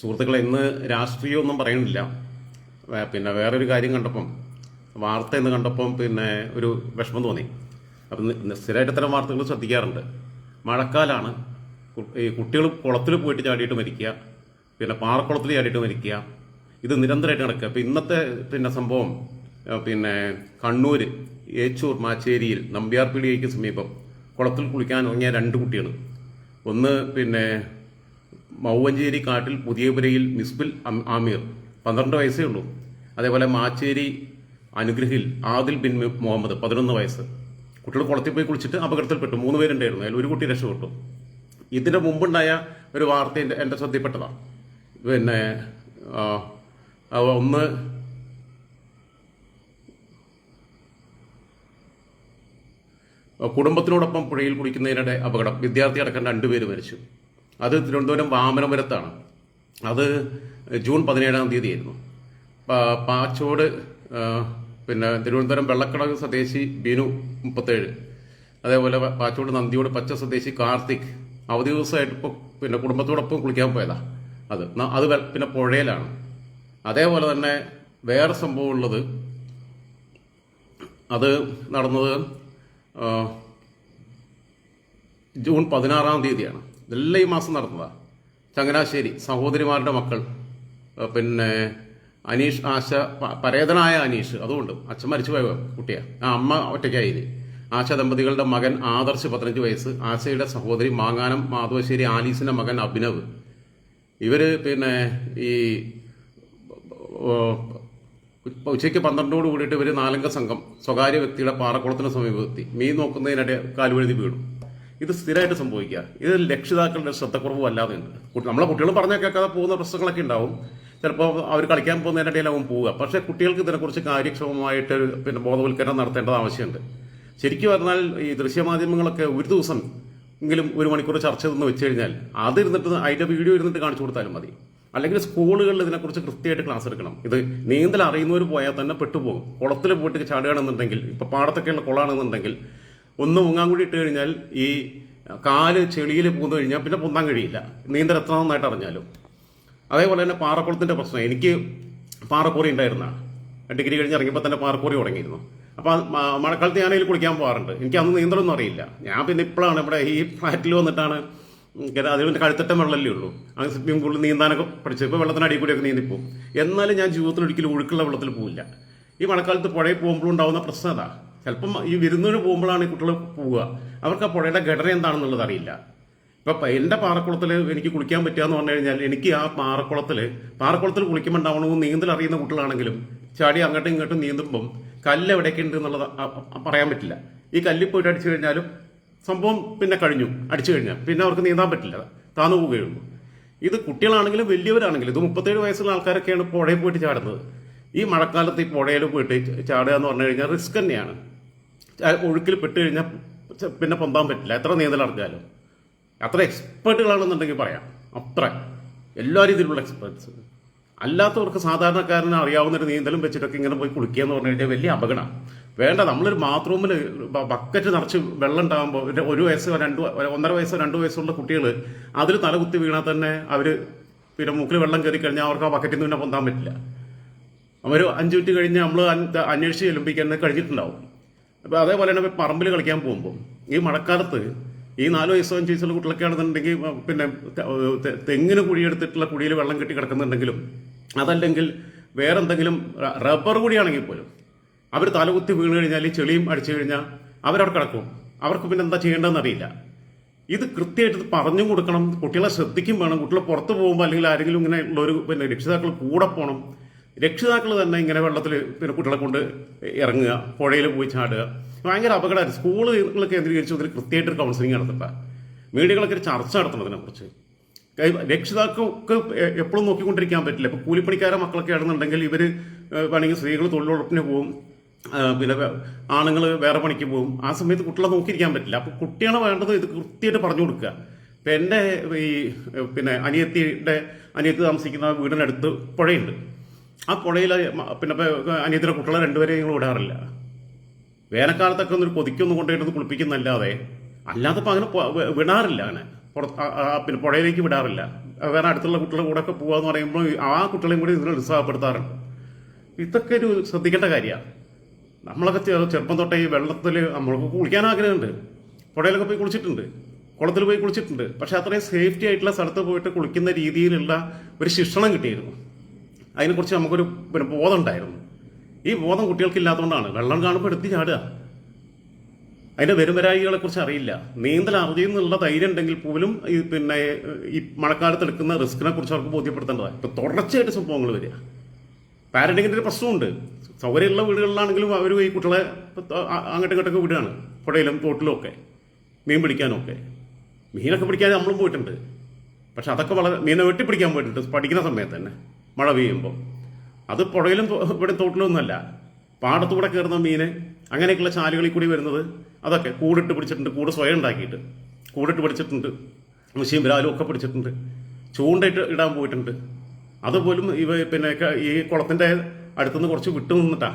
സുഹൃത്തുക്കളെ ഇന്ന് രാഷ്ട്രീയമൊന്നും പറയുന്നില്ല. വേ- പിന്നെ വേറൊരു കാര്യം കണ്ടപ്പം വാർത്ത എന്ന് കണ്ടപ്പം പിന്നെ ഒരു വിഷമം തോന്നി. അപ്പം സ്ഥിരമായിട്ട് ഇത്തരം വാർത്തകൾ ശ്രദ്ധിക്കാറുണ്ട്. മഴക്കാലാണ് ഈ കുട്ടികൾ കുളത്തിൽ പോയിട്ട് ചാടിയിട്ട് മരിക്കുക പിന്നെ പാറക്കുളത്തിൽ ചാടിയിട്ട് മരിക്കുക ഇത് നിരന്തരമായിട്ട് നടക്കുക. അപ്പം ഇന്നത്തെ പിന്നെ സംഭവം പിന്നെ കണ്ണൂർ ഏച്ചൂർ മാച്ചേരിയിൽ നമ്പ്യാർപീടികയ്ക്ക് സമീപം കുളത്തിൽ കുളിക്കാൻ ഇറങ്ങിയ രണ്ട് കുട്ടികൾ ഒന്ന് പിന്നെ മൗവഞ്ചേരി കാട്ടിൽ പുതിയപുരയിൽ മിസ്ബിൽ ആമീർ. പന്ത്രണ്ട് വയസ്സേ ഉള്ളൂ. അതേപോലെ മാച്ചേരി അനുഗ്രഹിൽ ആദിൽ ബിൻ മുഹമ്മദ് പതിനൊന്ന് വയസ്സ്. കുട്ടികൾ കുളത്തിൽ പോയി കുളിച്ചിട്ട് അപകടത്തിൽപ്പെട്ടു. മൂന്ന് പേരുണ്ടായിരുന്നു. അതിൽ ഒരു കുട്ടി രക്ഷപ്പെട്ടു. ഇതിന്റെ മുമ്പുണ്ടായ ഒരു വാർത്ത എന്റെ എന്റെ ശ്രദ്ധയിൽപ്പെട്ടതാണ് പിന്നെ ഒന്ന് കുടുംബത്തിനോടൊപ്പം പുഴയിൽ കുളിക്കുന്നതിനിടെ അപകടം. വിദ്യാർത്ഥി അടക്കം രണ്ടുപേര് മരിച്ചു. അത് തിരുവനന്തപുരം വാമനപുരത്താണ് അത് ജൂൺ പതിനേഴാം തീയതി ആയിരുന്നു പാച്ചോട് പിന്നെ തിരുവനന്തപുരം വെള്ളക്കടവ് സ്വദേശി ബിനു മുപ്പത്തേഴ് അതേപോലെ പാച്ചോട് നന്ദിയോട് പച്ച സ്വദേശി കാർത്തിക് അവധി ദിവസമായിട്ട് ഇപ്പോൾ പിന്നെ കുടുംബത്തോടൊപ്പം കുളിക്കാൻ പോയതാ. അത് അത് പിന്നെ പുഴയിലാണ്. അതേപോലെ തന്നെ വേറെ സംഭവം ഉള്ളത് അത് നടന്നത് ജൂൺ പതിനാറാം തീയതിയാണ്. ഇതെല്ലാം ഈ മാസം നടന്നതാണ് ചങ്ങനാശ്ശേരി സഹോദരിമാരുടെ മക്കൾ. പിന്നെ അനീഷ് ആശ പരേതനായ അനീഷ് അതുകൊണ്ട് അച്ഛൻ മരിച്ചു പോയ കുട്ടിയാ. ആ അമ്മ ഒറ്റയ്ക്കായി ആശ ദമ്പതികളുടെ മകൻ ആദർശ് പതിനഞ്ച് വയസ്സ്. ആശയുടെ സഹോദരി മാങ്ങാനം മാധവശ്ശേരി ആലീസിന്റെ മകൻ അഭിനവ്. ഇവർ പിന്നെ ഈ ഉച്ചയ്ക്ക് പന്ത്രണ്ടോട് കൂടിയിട്ട് ഇവർ നാലംഗ സംഘം സ്വകാര്യ വ്യക്തിയുടെ പാറക്കുളത്തിന് സമീപത്തെത്തി മീൻ നോക്കുന്നതിനിടെ കാലുവഴുതി വീണു. ഇത് സ്ഥിരമായിട്ട് സംഭവിക്കുക. ഇത് രക്ഷിതാക്കളുടെ ശ്രദ്ധക്കുറവ് അല്ലാതെ നമ്മളെ കുട്ടികൾ പറഞ്ഞാൽ കേൾക്കാതെ പോകുന്ന പ്രശ്നങ്ങളൊക്കെ ഉണ്ടാവും. ചിലപ്പോൾ അവർ കളിക്കാൻ പോകുന്നതിനിടയിലാവും പോവുക. പക്ഷേ കുട്ടികൾക്ക് ഇതിനെക്കുറിച്ച് കാര്യക്ഷമമായിട്ട് പിന്നെ ബോധവൽക്കരണം നടത്തേണ്ടത് ആവശ്യമുണ്ട്. ശരിക്കും പറഞ്ഞാൽ ഈ ദൃശ്യമാധ്യമങ്ങളൊക്കെ ഒരു ദിവസം എങ്കിലും ഒരു മണിക്കൂർ ചർച്ച നിന്ന് വെച്ച് കഴിഞ്ഞാൽ അതിരുന്നിട്ട് അതിന്റെ വീഡിയോ ഇരുന്നിട്ട് കാണിച്ചു കൊടുത്താലും മതി. അല്ലെങ്കിൽ സ്കൂളുകളിൽ ഇതിനെക്കുറിച്ച് കൃത്യമായിട്ട് ക്ലാസ് എടുക്കണം. ഇത് നീന്തൽ അറിയുന്നവർ പോയാൽ തന്നെ പെട്ടുപോകും. കുളത്തിൽ പോയിട്ട് ചാടുകയാണെന്നുണ്ടെങ്കിൽ ഇപ്പോൾ പാടത്തൊക്കെയുള്ള കുളമാണെന്നുണ്ടെങ്കിൽ ഒന്ന് മുങ്ങാൻ കൂടി ഇട്ട് കഴിഞ്ഞാൽ ഈ കാൽ ചെളിയിൽ പൂന്നു കഴിഞ്ഞാൽ പിന്നെ പൊന്താൻ കഴിയില്ല. നീന്തൽ എത്ര നന്നായിട്ട് അറിഞ്ഞാലും. അതേപോലെ തന്നെ പാറക്കുളത്തിന്റെ പ്രശ്നം. എനിക്ക് പാറക്കോറി ഉണ്ടായിരുന്ന. ഡിഗ്രി കഴിഞ്ഞ് ഇറങ്ങിയപ്പോൾ തന്നെ പാറക്കോറി തുടങ്ങിയിരുന്നു. അപ്പോൾ മഴക്കാലത്ത് ഞാനതിൽ കുളിക്കാൻ പോകാറുണ്ട്. എനിക്ക് അന്ന് നീന്തലൊന്നും അറിയില്ല. ഞാൻ പിന്നെ ഇപ്പോഴാണ് ഇവിടെ ഈ ഫ്ലാറ്റിൽ വന്നിട്ടാണ് അതിന്റെ കഴുത്തട്ടം വെള്ളമല്ലേ ഉള്ളൂ. അങ്ങനെ സ്വിമ്മിംഗ് പൂളിൽ നീന്താനൊക്കെ പഠിച്ചു ഇപ്പോൾ വെള്ളത്തിനടിയിൽ കൂടിയൊക്കെ നീന്തിപ്പോവും. എന്നാലും ഞാൻ ജീവിതത്തിൽ ഒരിക്കലും ഒഴുക്കുള്ള വെള്ളത്തിൽ പോവില്ല. ഈ മഴക്കാലത്ത് പുഴയിൽ പോകുമ്പോഴും ഉണ്ടാകുന്ന പ്രശ്നം അതാ. ചിലപ്പം ഈ വിരുന്നിന് പോകുമ്പോഴാണ് ഈ കുട്ടികൾ പോവുക. അവർക്ക് ആ പുഴയുടെ ഘടന എന്താണെന്നുള്ളത് അറിയില്ല. ഇപ്പൊ എന്റെ പാറക്കുളത്തിൽ എനിക്ക് കുളിക്കാൻ പറ്റുക പറഞ്ഞു കഴിഞ്ഞാൽ എനിക്ക് ആ പാറക്കുളത്തിൽ പാറക്കുളത്തിൽ കുളിക്കുമ്പോൾ ഉണ്ടാവണമെന്ന് നീന്തൽ അറിയുന്ന കുട്ടികളാണെങ്കിലും ചാടി അങ്ങോട്ടും ഇങ്ങോട്ടും നീന്തുമ്പം കല്ല് എവിടെയൊക്കെ ഉണ്ട് എന്നുള്ളത് പറയാൻ പറ്റില്ല. ഈ കല്ലിൽ പോയിട്ട് അടിച്ചു കഴിഞ്ഞാലും സംഭവം പിന്നെ കഴിഞ്ഞു അടിച്ചു കഴിഞ്ഞാൽ പിന്നെ അവർക്ക് നീന്താൻ പറ്റില്ല താന്നു പോവുകയുള്ളൂ. ഇത് കുട്ടികളാണെങ്കിലും വലിയവരാണെങ്കിലും ഇത് മുപ്പത്തേഴ് വയസ്സുള്ള ആൾക്കാരൊക്കെയാണ് പുഴയിൽ പോയിട്ട് ചാടുന്നത്. ഈ മഴക്കാലത്ത് ഈ പുഴയിൽ പോയിട്ട് ചാടുക എന്ന് പറഞ്ഞു കഴിഞ്ഞാൽ റിസ്ക് തന്നെയാണ്. ഒഴുക്കിൽ പെട്ട് കഴിഞ്ഞാൽ പിന്നെ പൊന്താൻ പറ്റില്ല. എത്ര നീന്തൽ അറിഞ്ഞാലും അത്ര എക്സ്പേർട്ടുകളാണെന്നുണ്ടെങ്കിൽ പറയാം. അത്ര. എല്ലാ രീതിയിലുള്ള എക്സ്പേർട്സ് അല്ലാത്തവർക്ക് സാധാരണക്കാരന് അറിയാവുന്ന ഒരു നീന്തലും വെച്ചിട്ടൊക്കെ ഇങ്ങനെ പോയി കുളിക്കുക എന്ന് പറഞ്ഞു കഴിഞ്ഞാൽ വലിയ അപകടമാണ് വേണ്ട നമ്മളൊരു ബാത്റൂമിൽ ബക്കറ്റ് നിറച്ച് വെള്ളം ഉണ്ടാകുമ്പോൾ ഒരു- ഒരു വയസ്സോ രണ്ട് ഒന്നര വയസ്സോ രണ്ട് വയസ്സുള്ള കുട്ടികൾ അതിൽ തലകുത്തി വീണാൽ തന്നെ അവർ പിന്നെ മൂക്കിൽ വെള്ളം കയറി കഴിഞ്ഞാൽ അവർക്ക് ആ ബക്കറ്റിൽ നിന്ന് പിന്നെ പൊന്താൻ പറ്റില്ല. അവർ അഞ്ച് മിനിറ്റ് കഴിഞ്ഞ് നമ്മൾ അന്വേഷിച്ച് ചെല്ലുമ്പിക്കാൻ കഴിഞ്ഞിട്ടുണ്ടാവും. അപ്പോൾ അതേപോലെ തന്നെ പറമ്പിൽ കളിക്കാൻ പോകുമ്പോൾ ഈ മഴക്കാലത്ത് ഈ നാല് വയസ്സോ അഞ്ച് വയസ്സുള്ള കുട്ടികളൊക്കെ ആണെന്നുണ്ടെങ്കിൽ പിന്നെ തെങ്ങിന് കുഴിയെടുത്തിട്ടുള്ള കുഴിയിൽ വെള്ളം കെട്ടി കിടക്കുന്നുണ്ടെങ്കിലും അതല്ലെങ്കിൽ വേറെ എന്തെങ്കിലും റബ്ബർ കൂടിയാണെങ്കിൽ പോലും അവർ തലകുത്തി വീണ് കഴിഞ്ഞാൽ ചെളിയും അടിച്ചു കഴിഞ്ഞാൽ അവരവിടെ കിടക്കും. അവർക്ക് പിന്നെ എന്താ ചെയ്യേണ്ടതെന്ന് അറിയില്ല. ഇത് കൃത്യമായിട്ട് പറഞ്ഞു കൊടുക്കണം. കുട്ടികളെ ശ്രദ്ധിക്കും വേണം. കുട്ടികളെ പുറത്ത് പോകുമ്പോൾ അല്ലെങ്കിൽ ആരെങ്കിലും ഇങ്ങനെ ഉള്ള ഒരു പിന്നെ രക്ഷിതാക്കൾ കൂടെ പോകണം രക്ഷിതാക്കൾ തന്നെ ഇങ്ങനെ വെള്ളത്തിൽ പിന്നെ കുട്ടികളെ കൊണ്ട് ഇറങ്ങുക പുഴയിൽ പോയി ചാടുക. ഭയങ്കര അപകടമായിരുന്നു. സ്കൂളുകൾ കേന്ദ്രീകരിച്ച് ഇതിൽ കൃത്യമായിട്ടൊരു കൗൺസിലിംഗ് നടത്തണ്ട മീഡിയകളൊക്കെ ചർച്ച നടത്തണം ഇതിനെക്കുറിച്ച് രക്ഷിതാക്കൾക്ക് എപ്പോഴും നോക്കിക്കൊണ്ടിരിക്കാൻ പറ്റില്ല. ഇപ്പൊ കൂലിപ്പണിക്കാരെ മക്കളൊക്കെ ആണെന്നുണ്ടെങ്കിൽ ഏഹ്, വേണമെങ്കിൽ സ്ത്രീകൾ തൊഴിലുറപ്പിന് പോകും പിന്നെ ആണുങ്ങൾ വേറെ പണിക്ക് പോകും ആ സമയത്ത് കുട്ടികളെ നോക്കിയിരിക്കാൻ പറ്റില്ല. അപ്പോൾ കുട്ടികളെ വേണ്ടത് ഇത് കൃത്യമായിട്ട് പറഞ്ഞു കൊടുക്കുക. ഇപ്പൊ എന്റെ ഈ പിന്നെ അനിയത്തിയുടെ അനിയത്തി താമസിക്കുന്ന വീടിനടുത്ത് പുഴയുണ്ട്. ആ പുഴയിൽ പിന്നെ അനിയത്തിന്റെ കുട്ടികളെ രണ്ടുപേരെയും ഞങ്ങൾ വിടാറില്ല. വേനൽക്കാലത്തൊക്കെ ഒന്ന് കൊതിക്കൊന്നും കൊണ്ടുപോയിട്ട് കുളിപ്പിക്കുന്നല്ലാതെ അല്ലാതെ ഇപ്പൊ അങ്ങനെ വിടാറില്ല അങ്ങനെ. പുറത്ത് പിന്നെ പുഴയിലേക്ക് വിടാറില്ല. വേറെ അടുത്തുള്ള കുട്ടികളുടെ കൂടെ ഒക്കെ പോകാന്ന് പറയുമ്പോൾ ആ കുട്ടികളെയും കൂടി ഇതിൽ ഉത്സാഹപ്പെടുത്താറുണ്ട്. ഇതൊക്കെ ഒരു ശ്രദ്ധിക്കേണ്ട കാര്യമാണ്. നമ്മളൊക്കെ ചെറുപ്പം തൊട്ടേ ഈ വെള്ളത്തിൽ നമ്മൾക്ക് കുളിക്കാൻ ആഗ്രഹമുണ്ട്. പുഴയിലൊക്കെ പോയി കുളിച്ചിട്ടുണ്ട്. കുളത്തിൽ പോയി കുളിച്ചിട്ടുണ്ട്. പക്ഷെ അത്രയും സേഫ്റ്റി ആയിട്ടുള്ള സ്ഥലത്ത് പോയിട്ട് കുളിക്കുന്ന രീതിയിലുള്ള ഒരു ശിക്ഷണം കിട്ടിയിരുന്നു. അതിനെക്കുറിച്ച് നമുക്കൊരു പിന്നെ ബോധം ഉണ്ടായിരുന്നു. ഈ ബോധം കുട്ടികൾക്കില്ലാത്തതുകൊണ്ടാണ്. വെള്ളം കാണുമ്പോൾ എടുത്ത് ചാടുക. അതിന്റെ വരുമരായികളെ കുറിച്ച് അറിയില്ല. നീന്തൽ അറിയുന്നുള്ള ധൈര്യം ഉണ്ടെങ്കിൽ പോലും ഈ പിന്നെ ഈ മഴക്കാലത്ത് എടുക്കുന്ന റിസ്കിനെ കുറിച്ച് അവർക്ക് ബോധ്യപ്പെടുത്തേണ്ടതാണ്. ഇപ്പൊ തുടർച്ചയായിട്ട് സംഭവങ്ങൾ വരിക. പാരന്റിങ്ങിന്റെ ഒരു പ്രശ്നമുണ്ട്. സൗകര്യമുള്ള വീടുകളിലാണെങ്കിലും അവർ ഈ കുട്ടികളെ അങ്ങോട്ടും ഇങ്ങോട്ടൊക്കെ വിടുകയാണ്. പുഴയിലും തോട്ടിലും ഒക്കെ. മീൻ പിടിക്കാനും ഒക്കെ. മീനൊക്കെ പിടിക്കാൻ നമ്മളും പോയിട്ടുണ്ട്. പക്ഷെ അതൊക്കെ വളരെ മീനെ വെട്ടിപ്പിടിക്കാൻ പോയിട്ടുണ്ട്. പഠിക്കുന്ന സമയത്ത് തന്നെ. മഴ പെയ്യുമ്പോൾ അത് പുഴയിലും ഇവിടെ തോട്ടിലൊന്നുമല്ല. പാടത്തൂടെ കയറുന്ന മീന് അങ്ങനെയൊക്കെയുള്ള ചാലുകളിൽ കൂടി വരുന്നത് അതൊക്കെ കൂടിട്ട് പിടിച്ചിട്ടുണ്ട് കൂട് സ്വയം ഉണ്ടാക്കിയിട്ട്. കൂടിട്ട് പിടിച്ചിട്ടുണ്ട് മുശിയും വിരാലും ഒക്കെ പിടിച്ചിട്ടുണ്ട്. ചൂണ്ടയിട്ട് ഇടാൻ പോയിട്ടുണ്ട്. അതുപോലും ഇവ പിന്നെ ഈ കുളത്തിന്റെ അടുത്തുനിന്ന് കുറച്ച് വിട്ടു നിന്നിട്ടാ.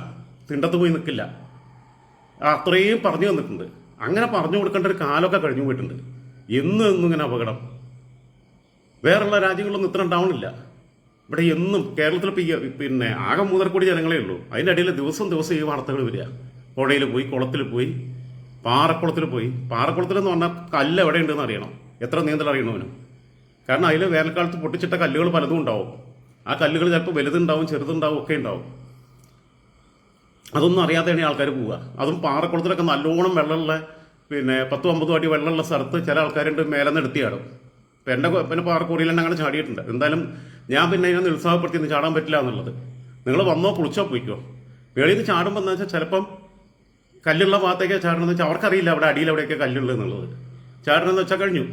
തിണ്ടത്ത് പോയി നിൽക്കില്ല അത്രയും പറഞ്ഞു തന്നിട്ടുണ്ട് അങ്ങനെ പറഞ്ഞു കൊടുക്കേണ്ട ഒരു കാലമൊക്കെ കഴിഞ്ഞു പോയിട്ടുണ്ട്. എന്നും ഇങ്ങനെ അപകടം. വേറെയുള്ള രാജ്യങ്ങളിലൊന്നും ഇത്ര ഉണ്ടാവണില്ല. ഇവിടെ എന്നും കേരളത്തിൽ പിന്നെ ആകെ മൂന്നരക്കോടി ജനങ്ങളേ ഉള്ളൂ. അതിന്റെ ഇടയിൽ ദിവസം ദിവസം ഈ വാർത്തകൾ വരിക. പുഴയിൽ പോയി കുളത്തിൽ പോയി പാറക്കുളത്തിൽ പോയി. പാറക്കുളത്തിൽ എന്ന് പറഞ്ഞാൽ കല്ല് എവിടെ ഉണ്ടെന്ന് അറിയണം. എത്ര നീന്തൽ അറിയണവനും കാരണം അതിൽ വേനൽക്കാലത്ത് പൊട്ടിച്ചിട്ട കല്ലുകൾ പലതും ഉണ്ടാവും. ആ കല്ലുകൾ ചിലപ്പോൾ വലുതുണ്ടാവും ചെറുതുണ്ടാവും ഒക്കെ ഉണ്ടാവും. അതൊന്നും അറിയാതെയാണ് ആൾക്കാർ പോവുക. അതും പാറക്കുളത്തിലൊക്കെ നല്ലോണം വെള്ളമുള്ള പിന്നെ പത്തും അമ്പതും അടി വെള്ളമുള്ള സ്ഥലത്ത് ചില ആൾക്കാരുണ്ട് മേലെ നിന്ന് എടുത്തിയാടും. ഇപ്പം എന്റെ പിന്നെ പാറക്കുറിയിൽ തന്നെ അങ്ങനെ ചാടിയിട്ടുണ്ട്. എന്തായാലും ഞാൻ പിന്നെ ഇതിനെ നിരുത്സാഹപ്പെടുത്തി ഇന്ന് ചാടാൻ പറ്റില്ല എന്നുള്ളത്. നിങ്ങൾ വന്നോ കുളിച്ചോ പോയിക്കോ വെളിയിൽ നിന്ന് ചാടുമ്പോൾ എന്താ വെച്ചാൽ ചിലപ്പം കല്ലുള്ള ഭാഗത്തേക്ക് ചാടണമെന്ന് വെച്ചാൽ അവർക്കറിയില്ല അവിടെ അടിയിൽ എവിടെയൊക്കെ കല്ലുള്ളത് എന്നുള്ളത്. ചാടണമെന്ന് വെച്ചാൽ കഴിഞ്ഞു.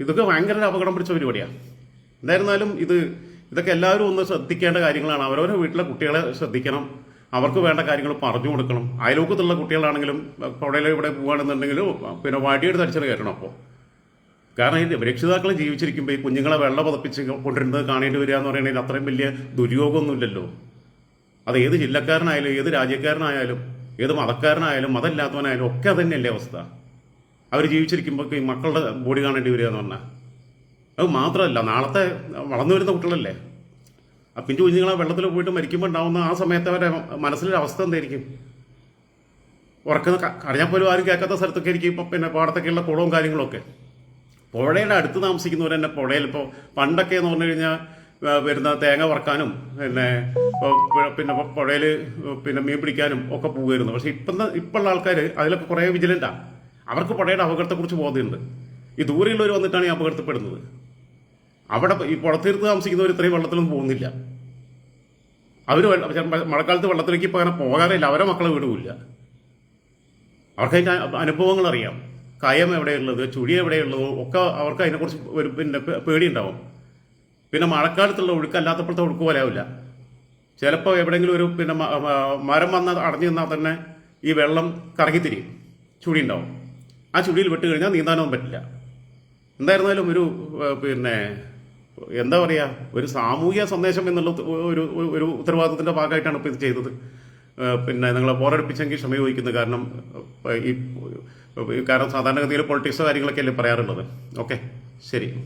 ഇതൊക്കെ ഭയങ്കര അപകടം പിടിച്ച പരിപാടിയാണ് എന്തായിരുന്നാലും ഇത് ഇതൊക്കെ എല്ലാവരും ഒന്ന് ശ്രദ്ധിക്കേണ്ട കാര്യങ്ങളാണ്. അവരവരുടെ വീട്ടിലെ കുട്ടികളെ ശ്രദ്ധിക്കണം. അവർക്ക് വേണ്ട കാര്യങ്ങൾ പറഞ്ഞു കൊടുക്കണം. അയലോക്കത്തുള്ള കുട്ടികളാണെങ്കിലും പുഴയിലെ ഇവിടെ പോകുകയാണെന്നുണ്ടെങ്കിലും പിന്നെ വടിയെടുത്ത് അടിച്ചിട്ട് കയറ്റണം അപ്പോൾ കാരണം ഈ രക്ഷിതാക്കൾ ജീവിച്ചിരിക്കുമ്പോൾ ഈ കുഞ്ഞുങ്ങളെ വെള്ളം പതപ്പിച്ച് കൊണ്ടിരുന്നത് കാണേണ്ടി വരിക എന്ന് പറയുന്നതിൽ അത്രയും വലിയ ദുര്യോഗമൊന്നുമില്ലല്ലോ. അത് ഏത് ജില്ലക്കാരനായാലും ഏത് രാജ്യക്കാരനായാലും ഏത് മതക്കാരനായാലും മതമില്ലാത്തവനായാലും ഒക്കെ അത് തന്നെയല്ലേ അവസ്ഥ. അവർ ജീവിച്ചിരിക്കുമ്പോൾ ഈ മക്കളുടെ ബോഡി കാണേണ്ടി വരിക എന്ന് പറഞ്ഞാൽ അത് മാത്രമല്ല നാളത്തെ വളർന്നു വരുന്ന കുട്ടികളല്ലേ? ആ പിഞ്ചു കുഞ്ഞുങ്ങളെ വെള്ളത്തിൽ പോയിട്ട് മരിക്കുമ്പോൾ ഉണ്ടാവുന്ന ആ സമയത്ത് അവരുടെ മനസ്സിലൊരു അവസ്ഥ എന്തായിരിക്കും? ഉറക്കുന്ന അറിഞ്ഞാൽ പോലും ആരും കേൾക്കാത്ത സ്ഥലത്തൊക്കെ ഇപ്പം പിന്നെ പാടത്തൊക്കെയുള്ള കുളവും കാര്യങ്ങളൊക്കെ. പുഴയുടെ അടുത്ത് താമസിക്കുന്നവർ തന്നെ പുഴയിൽ ഇപ്പോൾ പണ്ടൊക്കെ എന്ന് പറഞ്ഞു കഴിഞ്ഞാൽ വരുന്ന തേങ്ങ വറക്കാനും പിന്നെ പിന്നെ പുഴയിൽ പിന്നെ മീൻ പിടിക്കാനും ഒക്കെ പോകുമായിരുന്നു. പക്ഷെ ഇപ്പം ഇപ്പോഴുള്ള ആൾക്കാർ അതിലൊക്കെ കുറേ വിജിലന്റാണ് അവർക്ക് പുഴയുടെ അപകടത്തെക്കുറിച്ച് ബോധ്യമുണ്ട്. ഈ ദൂരെയുള്ളവർ വന്നിട്ടാണ് ഈ അപകടത്തിൽപ്പെടുന്നത്. അവിടെ ഈ പുറത്തീർത്ത് താമസിക്കുന്നവർ ഇത്രയും വെള്ളത്തിലൊന്നും പോകുന്നില്ല. അവർ മഴക്കാലത്ത് വെള്ളത്തിലേക്ക് ഇപ്പോൾ അങ്ങനെ പോകാറില്ല അവരെ മക്കളെ വിടുവില്ല അവർക്ക് അനുഭവങ്ങൾ അറിയാം കയം എവിടെയുള്ളത് ചുഴി എവിടെയുള്ളതോ ഒക്കെ അവർക്ക് അതിനെക്കുറിച്ച് ഒരു പിന്നെ പേടിയുണ്ടാവും. പിന്നെ മഴക്കാലത്തുള്ള ഒഴുക്കല്ലാത്തപ്പോഴത്തെ ഒഴുക്ക് പോലെ ആവില്ല. ചിലപ്പോൾ എവിടെയെങ്കിലും ഒരു പിന്നെ മരം വന്ന് അടഞ്ഞു നിന്നാൽ തന്നെ ഈ വെള്ളം കറങ്ങിത്തിരിയും. ചുഴി ഉണ്ടാവും ആ ചുഴിയിൽ വിട്ട് കഴിഞ്ഞാൽ നീന്താനൊന്നും പറ്റില്ല. എന്തായിരുന്നാലും ഒരു പിന്നെ എന്താ പറയുക ഒരു സാമൂഹിക സന്ദേശം എന്നുള്ള ഒരു ഒരു- ഉത്തരവാദിത്തത്തിന്റെ ഭാഗമായിട്ടാണ് ഇപ്പോൾ ഇത് ചെയ്തത്. പിന്നെ നിങ്ങളെ പോരടിപ്പിച്ചെങ്കിൽ ക്ഷമ ചോദിക്കുന്നു. കാരണം ഈ കാരണം സാധാരണഗതിയിൽ പൊളിറ്റിക്സ് കാര്യങ്ങളൊക്കെ അല്ലേ പറയാറുള്ളത്. ഓക്കെ ശരി.